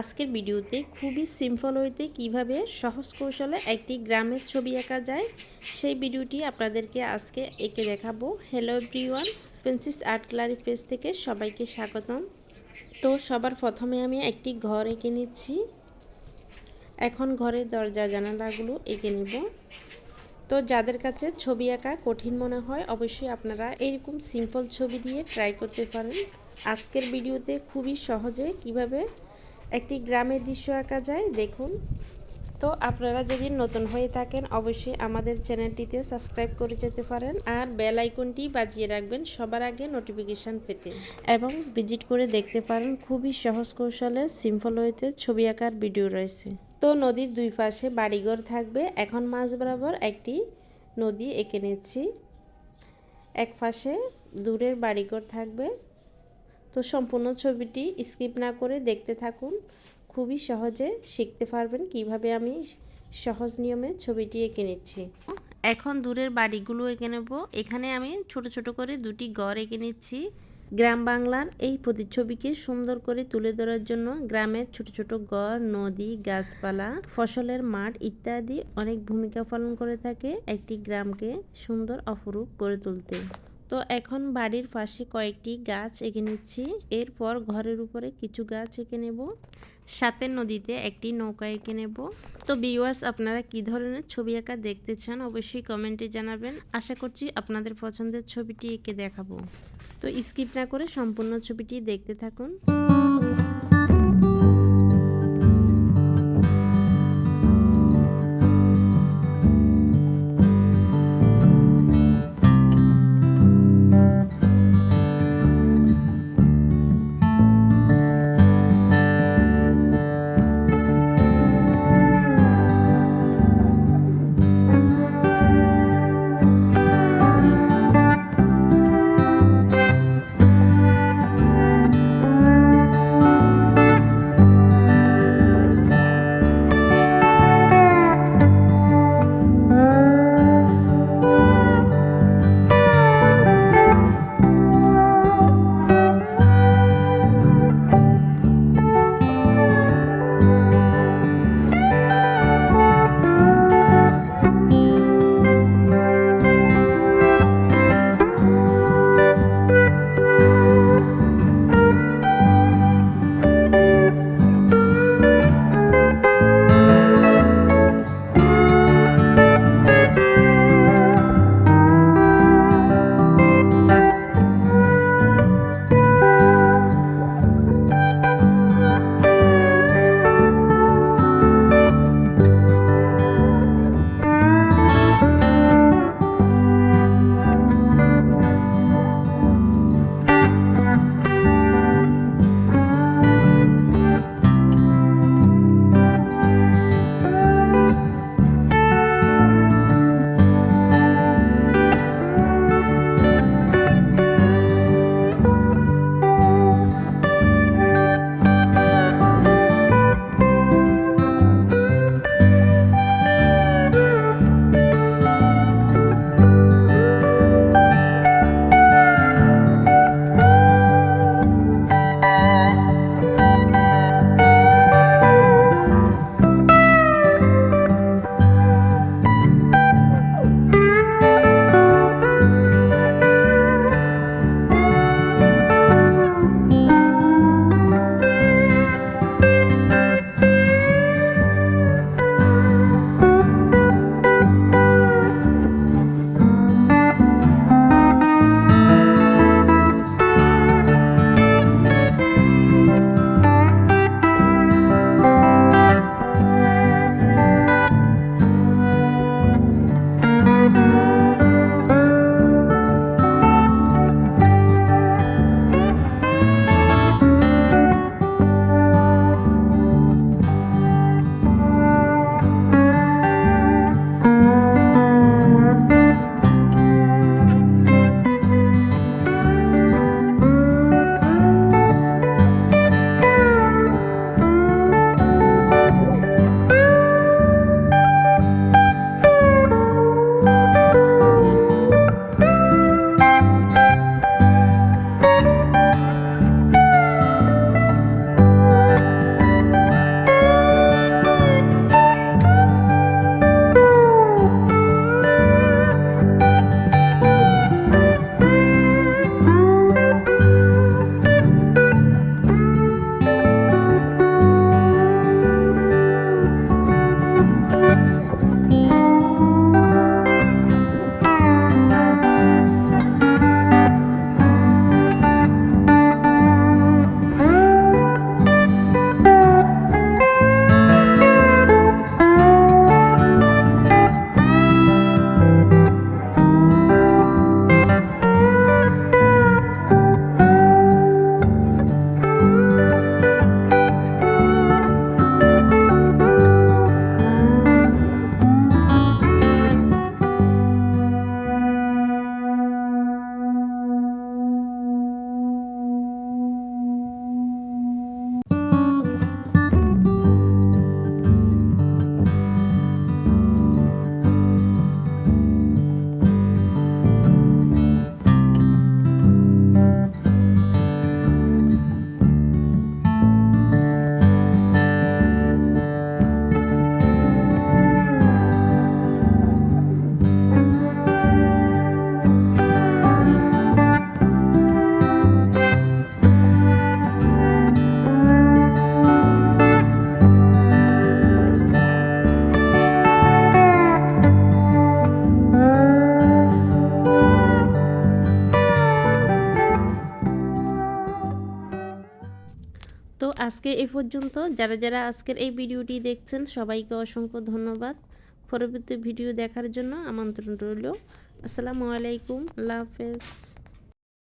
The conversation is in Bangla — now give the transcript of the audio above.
আজকের ভিডিওতে খুবই সিম্পল হইতে কীভাবে সহজ কৌশলে একটি গ্রামের ছবি আঁকা যায়, সেই ভিডিওটি আপনাদেরকে আজকে এঁকে দেখাবো। Hello everyone princess art gallery page থেকে সবাইকে স্বাগতম। তো সবার প্রথমে আমি একটি ঘর এঁকে নিচ্ছি। এখন ঘরের দরজা জানালাগুলো এঁকে নেব। তো যাদের কাছে ছবি আঁকা কঠিন মনে হয়, অবশ্যই আপনারা এরকম সিম্পল ছবি দিয়ে ট্রাই করতে পারেন। আজকের ভিডিওতে খুবই সহজে কীভাবে একটি গ্রামের দৃশ্য আঁকা যায়, দেখুন। তো আপনারা যদি নতুন হয়ে থাকেন, অবশ্যই আমাদের চ্যানেলটিতে সাবস্ক্রাইব করে যেতে পারেন আর বেল আইকনটি বাজিয়ে রাখবেন সবার আগে নোটিফিকেশান পেতে। এবং ভিজিট করে দেখতে পারেন খুবই সহজ কৌশলে সিম্পল ওয়েতে ছবি আঁকার ভিডিও রয়েছে। তো নদীর দুই পাশে বাড়িঘর থাকবে, এখন মাঝ বরাবর একটি নদী এঁকে নিচ্ছি। এক পাশে দূরের বাড়িঘর থাকবে। তো সম্পূর্ণ ছবিটি স্কিপ না করে দেখতে থাকুন। খুবই সহজে শিখতে পারবেন কীভাবে আমি সহজ নিয়মে ছবিটি এঁকে নিচ্ছি। এখন দূরের বাড়িগুলো এঁকে নেব। এখানে আমি ছোট ছোট করে দুটি গড় এঁকে নিচ্ছি। গ্রাম বাংলার এই প্রতিচ্ছবিকে সুন্দর করে তুলে ধরার জন্য গ্রামের ছোট ছোট গড় নদী, গাছপালা, ফসলের মাঠ ইত্যাদি অনেক ভূমিকা পালন করে থাকে একটি গ্রামকে সুন্দর অপরূপ করে তুলতে। তো এখন বাড়ির পাশে কয়েকটি গাছ এঁকে নিচ্ছি। এরপর ঘরের উপরে কিছু গাছ এঁকে নেব। সাথে নদীতে একটি নৌকা এঁকে নেব। তো ভিউয়ার্স আপনারা কি ধরনের ছবি আঁকা দেখতে চান অবশ্যই কমেন্টে জানাবেন। আশা করছি আপনাদের পছন্দের ছবিটি এঁকে দেখাবো। তো স্কিপ না করে সম্পূর্ণ ছবিটি দেখতে থাকুন। আজকে এ পর্যন্ত। যারা যারা আজকের এই ভিডিওটি দেখছেন, সবাইকে অসংখ্য ধন্যবাদ পরবর্তী ভিডিও দেখার জন্য আমন্ত্রণ রইল। আসসালামু আলাইকুম। আল্লাহ হাফেজ।